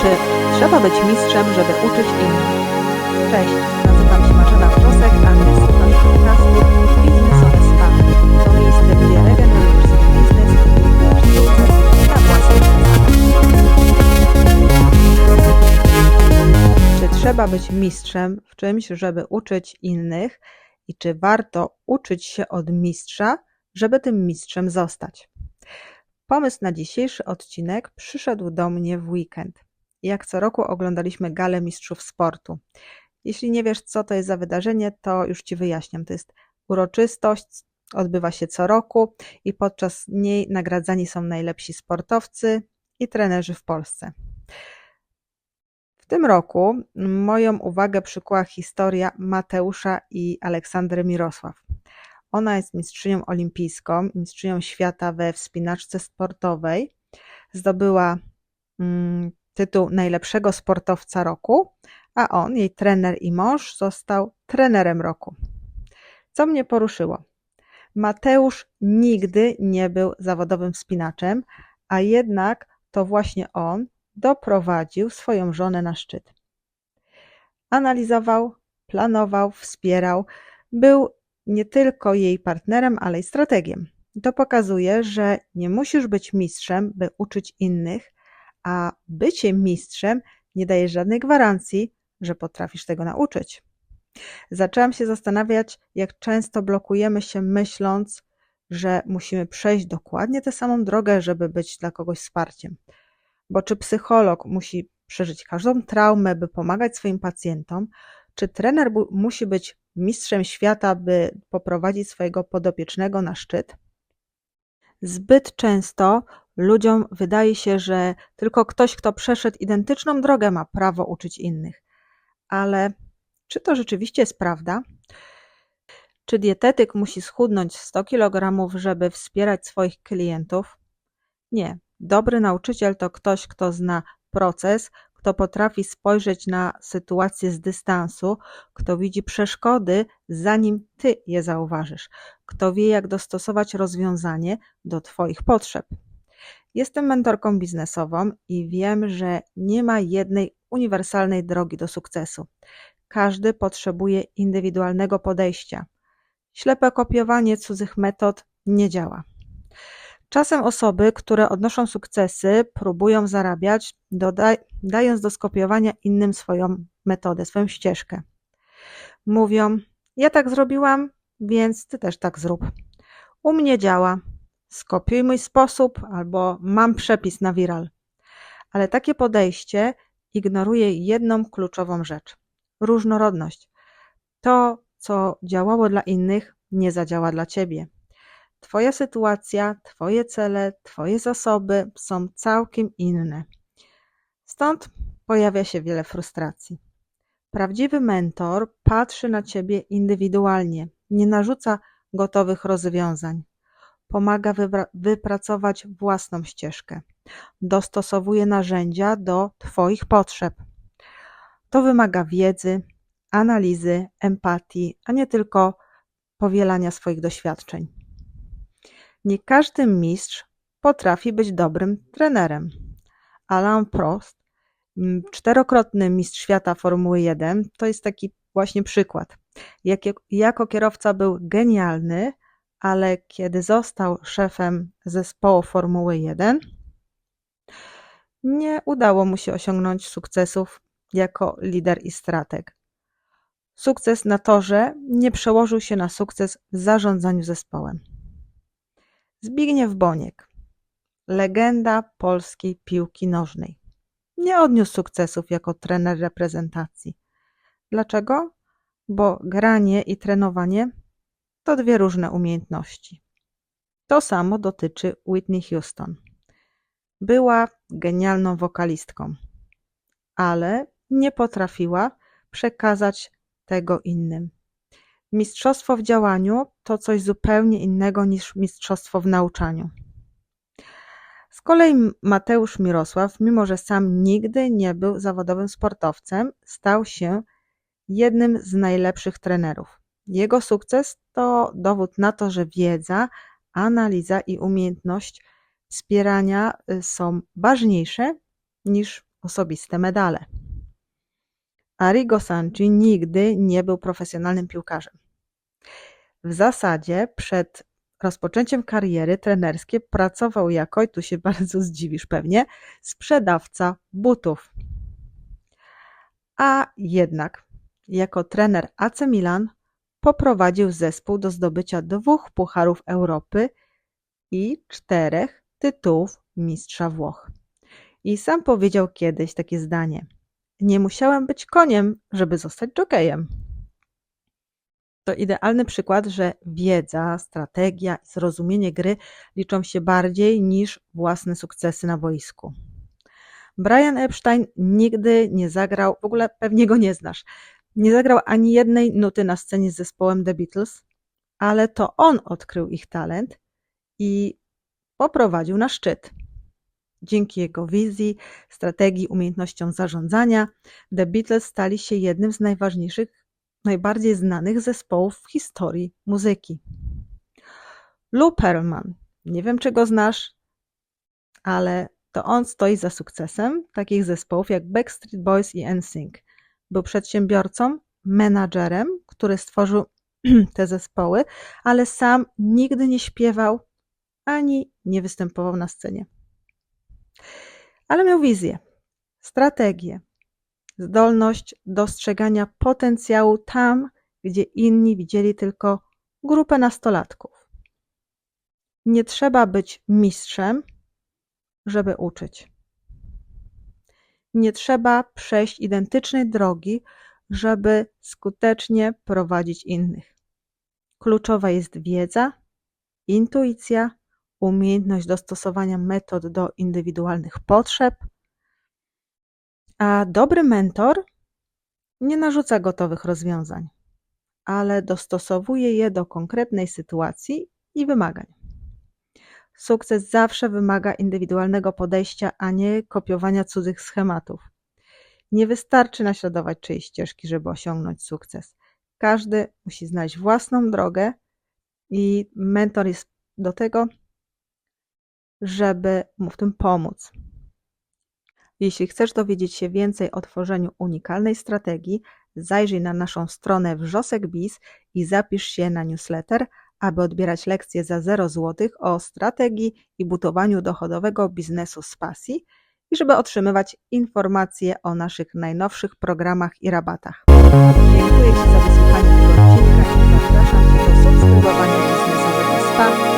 Czy trzeba być mistrzem, żeby uczyć innych? Cześć, nazywam się Marzena Wrzosek, a ty słuchasz podcastu Biznesowe Spa. To miejsce, gdzie regenerujesz swój biznes i sukces na własnych. Czy trzeba być mistrzem w czymś, żeby uczyć innych? I czy warto uczyć się od mistrza, żeby tym mistrzem zostać? Pomysł na dzisiejszy odcinek przyszedł do mnie w weekend. Jak co roku oglądaliśmy galę mistrzów sportu. Jeśli nie wiesz, co to jest za wydarzenie, to już ci wyjaśniam. To jest uroczystość, odbywa się co roku i podczas niej nagradzani są najlepsi sportowcy i trenerzy w Polsce. W tym roku moją uwagę przykuła historia Mateusza i Aleksandry Mirosław. Ona jest mistrzynią olimpijską, mistrzynią świata we wspinaczce sportowej. Zdobyła mm, tytuł najlepszego sportowca roku, a on, jej trener i mąż, został trenerem roku. Co mnie poruszyło? Mateusz nigdy nie był zawodowym wspinaczem, a jednak to właśnie on doprowadził swoją żonę na szczyt. Analizował, planował, wspierał, był nie tylko jej partnerem, ale i strategiem. To pokazuje, że nie musisz być mistrzem, by uczyć innych, a bycie mistrzem nie daje żadnej gwarancji, że potrafisz tego nauczyć. Zaczęłam się zastanawiać, jak często blokujemy się myśląc, że musimy przejść dokładnie tę samą drogę, żeby być dla kogoś wsparciem. Bo czy psycholog musi przeżyć każdą traumę, by pomagać swoim pacjentom, czy trener musi być mistrzem świata, by poprowadzić swojego podopiecznego na szczyt? Zbyt często ludziom wydaje się, że tylko ktoś, kto przeszedł identyczną drogę, ma prawo uczyć innych. Ale czy to rzeczywiście jest prawda? Czy dietetyk musi schudnąć 100 kg, żeby wspierać swoich klientów? Nie. Dobry nauczyciel to ktoś, kto zna proces, kto potrafi spojrzeć na sytuację z dystansu, kto widzi przeszkody, zanim ty je zauważysz, kto wie, jak dostosować rozwiązanie do Twoich potrzeb. Jestem mentorką biznesową i wiem, że nie ma jednej uniwersalnej drogi do sukcesu. Każdy potrzebuje indywidualnego podejścia. Ślepe kopiowanie cudzych metod nie działa. Czasem osoby, które odnoszą sukcesy, próbują zarabiać, dając do skopiowania innym swoją metodę, swoją ścieżkę. Mówią: Ja tak zrobiłam, więc ty też tak zrób. U mnie działa. Skopiuj mój sposób albo mam przepis na viral. Ale takie podejście ignoruje jedną kluczową rzecz różnorodność. To, co działało dla innych, nie zadziała dla ciebie. Twoja sytuacja, Twoje cele, Twoje zasoby są całkiem inne. Stąd pojawia się wiele frustracji. Prawdziwy mentor patrzy na Ciebie indywidualnie, nie narzuca gotowych rozwiązań. Pomaga wypracować własną ścieżkę. Dostosowuje narzędzia do Twoich potrzeb. To wymaga wiedzy, analizy, empatii, a nie tylko powielania swoich doświadczeń. Nie każdy mistrz potrafi być dobrym trenerem. Alain Prost, czterokrotny mistrz świata Formuły 1, to jest taki właśnie przykład. Jak, jako kierowca był genialny, ale kiedy został szefem zespołu Formuły 1, nie udało mu się osiągnąć sukcesów jako lider i strateg. Sukces na torze nie przełożył się na sukces w zarządzaniu zespołem. Zbigniew Boniek, legenda polskiej piłki nożnej, nie odniósł sukcesów jako trener reprezentacji. Dlaczego? Bo granie i trenowanie to dwie różne umiejętności. To samo dotyczy Whitney Houston. Była genialną wokalistką, ale nie potrafiła przekazać tego innym. Mistrzostwo w działaniu to coś zupełnie innego niż mistrzostwo w nauczaniu. Z kolei Mateusz Mirosław, mimo że sam nigdy nie był zawodowym sportowcem, stał się jednym z najlepszych trenerów. Jego sukces to dowód na to, że wiedza, analiza i umiejętność wspierania y, są ważniejsze niż osobiste medale. Arrigo Sanci nigdy nie był profesjonalnym piłkarzem. W zasadzie przed rozpoczęciem kariery trenerskiej pracował jako, i tu się bardzo zdziwisz pewnie, sprzedawca butów. A jednak jako trener AC Milan poprowadził zespół do zdobycia dwóch Pucharów Europy i czterech tytułów mistrza Włoch. I sam powiedział kiedyś takie zdanie: Nie musiałem być koniem, żeby zostać jokejem. To idealny przykład, że wiedza, strategia i zrozumienie gry liczą się bardziej niż własne sukcesy na boisku. Brian Epstein nigdy nie zagrał, w ogóle pewnie go nie znasz, nie zagrał ani jednej nuty na scenie z zespołem The Beatles, ale to on odkrył ich talent i poprowadził na szczyt. Dzięki jego wizji, strategii, umiejętnościom zarządzania, The Beatles stali się jednym z najważniejszych, najbardziej znanych zespołów w historii muzyki. Lou Pearlman, nie wiem czy go znasz, ale to on stoi za sukcesem takich zespołów jak Backstreet Boys i NSYNC. Był przedsiębiorcą, menadżerem, który stworzył te zespoły, ale sam nigdy nie śpiewał ani nie występował na scenie. Ale miał wizję, strategię, zdolność dostrzegania potencjału tam, gdzie inni widzieli tylko grupę nastolatków. Nie trzeba być mistrzem, żeby uczyć. Nie trzeba przejść identycznej drogi, żeby skutecznie prowadzić innych. Kluczowa jest wiedza, intuicja, umiejętność dostosowania metod do indywidualnych potrzeb, a dobry mentor nie narzuca gotowych rozwiązań, ale dostosowuje je do konkretnej sytuacji i wymagań. Sukces zawsze wymaga indywidualnego podejścia, a nie kopiowania cudzych schematów. Nie wystarczy naśladować czyjejś ścieżki, żeby osiągnąć sukces. Każdy musi znaleźć własną drogę i mentor jest do tego, żeby mu w tym pomóc. Jeśli chcesz dowiedzieć się więcej o tworzeniu unikalnej strategii, zajrzyj na naszą stronę wrzosek.biz i zapisz się na newsletter, aby odbierać lekcje za 0 zł o strategii i budowaniu dochodowego biznesu z pasji i żeby otrzymywać informacje o naszych najnowszych programach i rabatach. Dziękuję Ci za wysłuchanie tego odcinka i zapraszam Cię do subskrybowania biznesowego spa